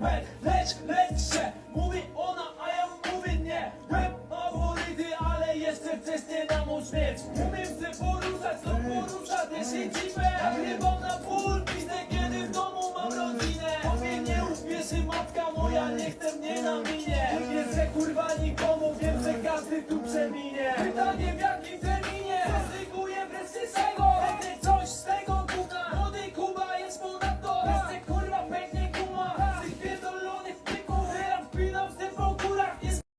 pęk Lecz, lecz się, mówi ona, a ja mówię nie. Łeb ma bolidy, ale jeszcze wcześnie na mąż mieć Umiem się poruszać, to porusza też się dziwę Nagrywam na pór, pizdę, kiedy w domu mam rodzinę. Tobie nie uwierzy matka moja, nie chcę mnie na minie. Nie chcę kurwa nikomu, wiem, że każdy tu przeminie. Pytanie w jakim